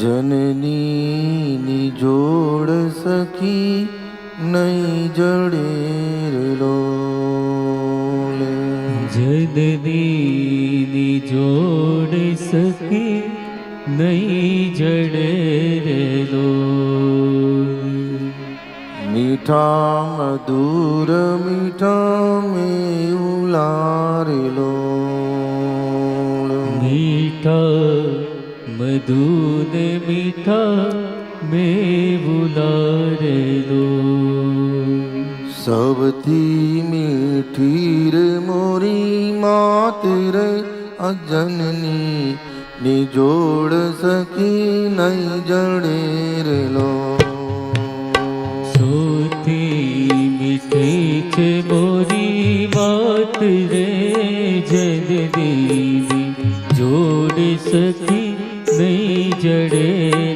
જનની જોડ સખી નહીં જડે લો જદદીની જોડ સખી નહીં જડે લો મીઠા મધુર મીઠા મેં ઉલારેલો. મધુન મીઠા મેં બુલારેલો સૌથી મીઠી રે મોરી માત રે અજનની ની જોડ સખી નહીં જડે રેલો સૌથી મીઠી છે મોરી રે જગદીની જોડ નહીં જડે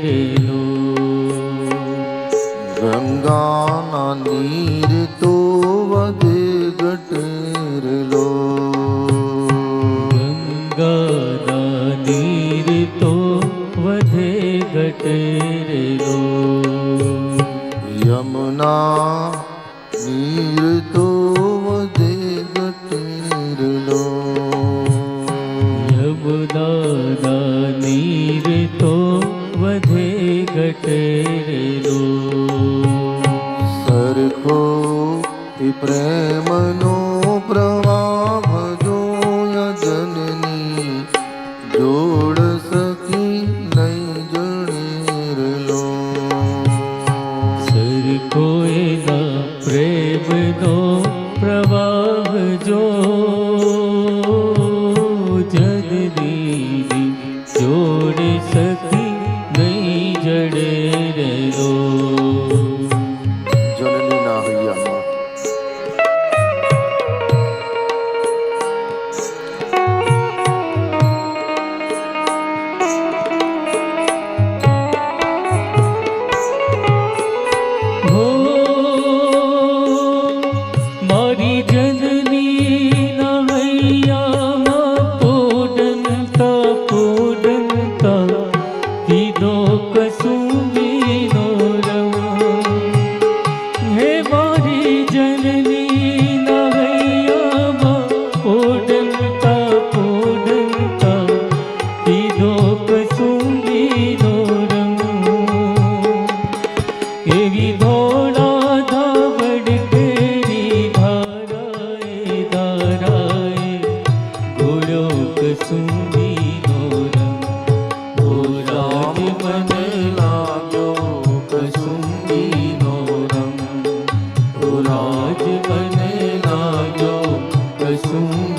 રેલો. ગંગાના નીર તો વધે ગટેરલો ગંગાના નીર તો વધે ગટેરેલો યમુના નીર તો નીર તો વધે ગટેરેલો સરખો પ્રેમનો પ્રવાહ જો જનની જોડ સખી નહીં જણેરલો સરખો એના પ્રેમનો નહીં જડે રેલો જનનીના હૈયામાં હો મારી જનની નૈયામાં પોડનતા રાજ મને લાગ્યો કશું